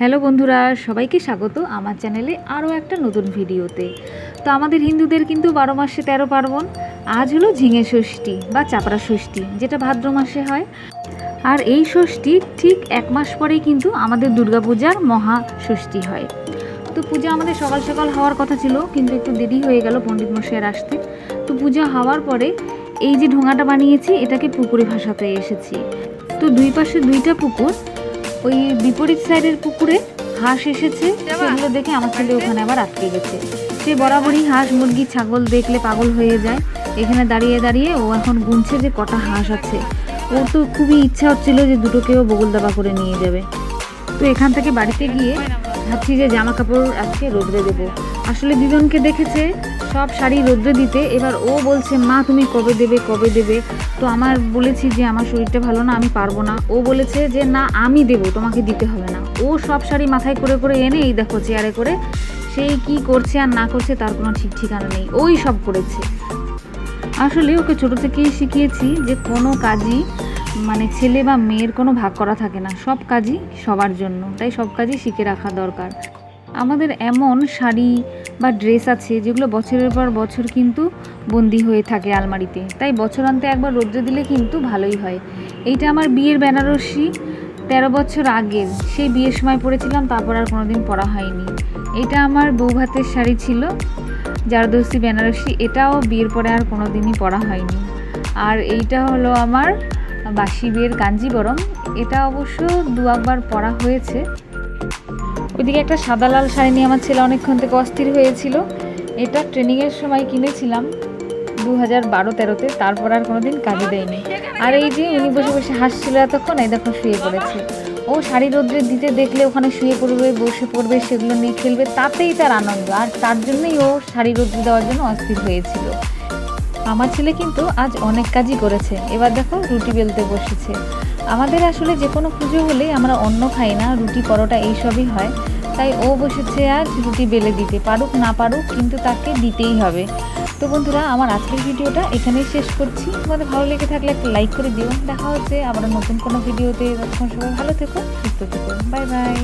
Hello বন্ধুরা, সবাইকে স্বাগত আমার চ্যানেলে আরও একটা নতুন ভিডিওতে। তো আমাদের হিন্দুদের কিন্তু বারো মাসে তেরো পার্বণ, আজ হলো ঝিঙে ষষ্ঠী বা চাপড়া ষষ্ঠী, যেটা ভাদ্র মাসে হয়। আর এই ষষ্ঠী ঠিক এক মাস পরেই কিন্তু আমাদের দুর্গাপূজার মহা ষষ্ঠী হয়। তো পূজা আমাদের সকাল সকাল হওয়ার কথা ছিল, কিন্তু একটু দেরি হয়ে গেল পণ্ডিত মশাইয়ের আসতে। তো পূজা হওয়ার পরে এই যে ঢোঙাটা বানিয়েছি, এটাকে পুকুরে ভাসাতে এসেছি। তো দুই পাশে দুইটা পুকুর ওই বিপরীত সাইডের পুকুরে হাঁস এসেছে। সেগুলো দেখে আমার ছেলে ওখানে আবার আটকে গেছে। সে বরাবরই হাঁস মুরগি ছাগল দেখলে পাগল হয়ে যায়। এখানে দাঁড়িয়ে দাঁড়িয়ে ও এখন গুনছে যে কটা হাঁস আছে। ওর তো খুবই ইচ্ছা হচ্ছিল যে দুটোকেও বগল দাবা করে নিয়ে যাবে। তো এখান থেকে বাড়িতে গিয়ে ভাবছি যে জামা কাপড় আজকে রোদ্রে দেবো। আসলে দুজনকে দেখেছে সব শাড়ি রোদ্রে দিতে। এবার ও বলছে, মা, তুমি কবে দেবে কবে দেবে? তো আমার বলেছি যে, আমার শরীরটা ভালো না, আমি পারব না। ও বলেছে যে, না, আমি দেবো, তোমাকে দিতে হবে না। ও সব শাড়ি মাথায় করে করে এনে এই দেখো চেয়ারে করে, সেই কি করছে আর না করছে তার কোনো ঠিক ঠিকানা নেই। ওই সব করেছে। আসলে ওকে ছোট থেকেই শিখিয়েছি যে, কোনো কাজই মানে ছেলে বা মেয়ের কোনো ভাগ করা থাকে না। সব কাজই সবার জন্য। তাই সব কাজই শিখে রাখা দরকার। আমাদের এমন শাড়ি বা ড্রেস আছে যেগুলো বছরের পর বছর কিন্তু বন্দি হয়ে থাকে আলমারিতে। তাই বছরান্তে একবার রোদ্রে দিলে কিন্তু ভালোই হয়। এইটা আমার বিয়ের বেনারসি। তেরো বছর আগের। সেই বিয়ের সময় পরেছিলাম, তারপর আর কোনো দিন পরা হয়নি। এটা আমার বউ ভাতের শাড়ি ছিল জারদস্তি বেনারসি। এটাও বিয়ের পরে আর কোনো দিনই পরা হয়নি। আর এইটা হলো আমার বাসি বিয়ের কাঞ্জিবরম। এটা অবশ্য দু একবার পরা হয়েছে। ওইদিকে একটা সাদা লাল শাড়ি নিয়ে আমার ছেলে অনেকক্ষণ থেকে অস্থির হয়েছিল। এটা ট্রেনিংয়ের সময় কিনেছিলাম দু হাজার বারো তেরোতে, তারপর আর কোনোদিন কাজে দেয়নি। আর এই যে উনি বসে বসে হাসছিল এতক্ষণ, এই দেখো শুয়ে পড়েছে। ও শাড়ি রোদ্রে দিতে দেখলে ওখানে শুয়ে পড়বে, বসে পড়বে, সেগুলো নিয়ে খেলবে, তাতেই তার আনন্দ। আর তার জন্যই ও শাড়ি রোদ্রে দেওয়ার জন্য অস্থির হয়েছিল। আমার ছেলে কিন্তু আজ অনেক কাজই করেছে। এবার দেখো রুটি বেলতে বসেছে। আমাদের আসলে যে কোনো পুজো হলে আমরা অন্ন খাই না, রুটি, পরোটা এইসবই হয়। তাই ও বসেছে আজ রুটি বেলে দিতে, পারুক না পারুক কিন্তু তাকে দিতেই হবে। তো বন্ধুরা, আমার আজকের ভিডিওটা এখানেই শেষ করছি। তোমাদের ভালো লেগে থাকলে একটা লাইক করে দিও। দেখা হচ্ছে আবার নতুন কোনো ভিডিওতে। তখন সবাই ভালো থেকো, সুস্থ থেকো। Bye bye.